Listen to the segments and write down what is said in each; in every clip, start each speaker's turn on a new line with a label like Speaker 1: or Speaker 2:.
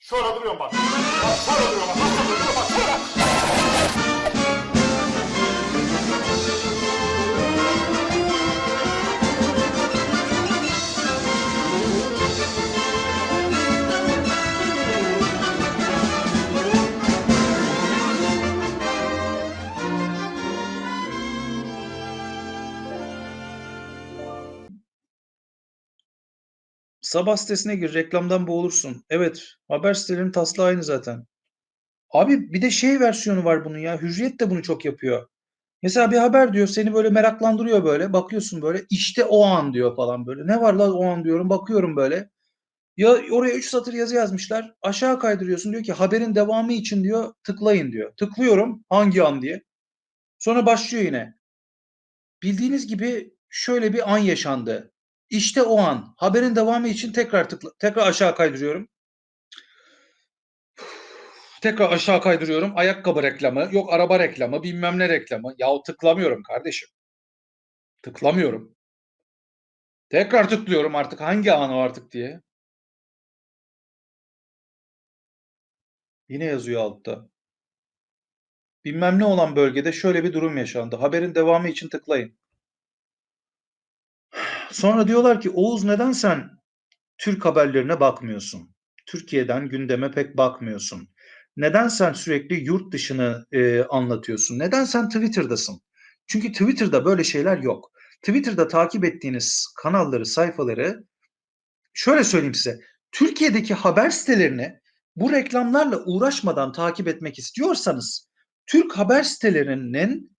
Speaker 1: Şöyle duruyorum bak. Bak şöyle duruyorum bak. Nasıl duruyorum bak şöyle.
Speaker 2: Sabah sitesine gir, reklamdan boğulursun. Evet, haber sitelerinin taslağı aynı zaten. Abi bir de şey versiyonu var bunun ya. Hürriyet de bunu çok yapıyor. Mesela bir haber diyor, seni böyle meraklandırıyor böyle. Bakıyorsun böyle, işte o an diyor falan böyle. Ne var lan o an diyorum, bakıyorum böyle. Ya oraya 3 satır yazı yazmışlar. Aşağı kaydırıyorsun diyor ki haberin devamı için diyor tıklayın diyor. Tıklıyorum hangi an diye. Sonra başlıyor yine. Bildiğiniz gibi şöyle bir an yaşandı. İşte o an. Haberin devamı için tekrar tıkla, tekrar aşağı kaydırıyorum. Tekrar aşağı kaydırıyorum. Ayakkabı reklamı, yok araba reklamı, bilmem ne reklamı. Yahu tıklamıyorum kardeşim. Tıklamıyorum. Tekrar tıklıyorum artık hangi an o artık diye. Yine yazıyor altta. Bilmem ne olan bölgede şöyle bir durum yaşandı. Haberin devamı için tıklayın. Sonra diyorlar ki Oğuz neden sen Türk haberlerine bakmıyorsun? Türkiye'den gündeme pek bakmıyorsun. Neden sen sürekli yurt dışını e, anlatıyorsun? Neden sen Twitter'dasın? Çünkü Twitter'da böyle şeyler yok. Twitter'da takip ettiğiniz kanalları, sayfaları şöyle söyleyeyim size. Türkiye'deki haber sitelerini bu reklamlarla uğraşmadan takip etmek istiyorsanız Türk haber sitelerinin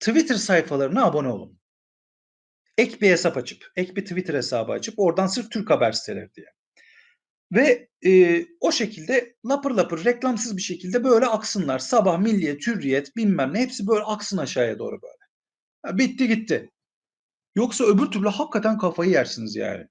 Speaker 2: Twitter sayfalarına abone olun. Ek bir hesap açıp, ek bir Twitter hesabı açıp oradan sırf Türk haber siteleri diye. Ve e, o şekilde lapır lapır reklamsız bir şekilde böyle aksınlar. Sabah Milliyet, Hürriyet bilmem ne hepsi böyle aksın aşağıya doğru böyle. Ha, bitti gitti. Yoksa öbür türlü hakikaten kafayı yersiniz yani.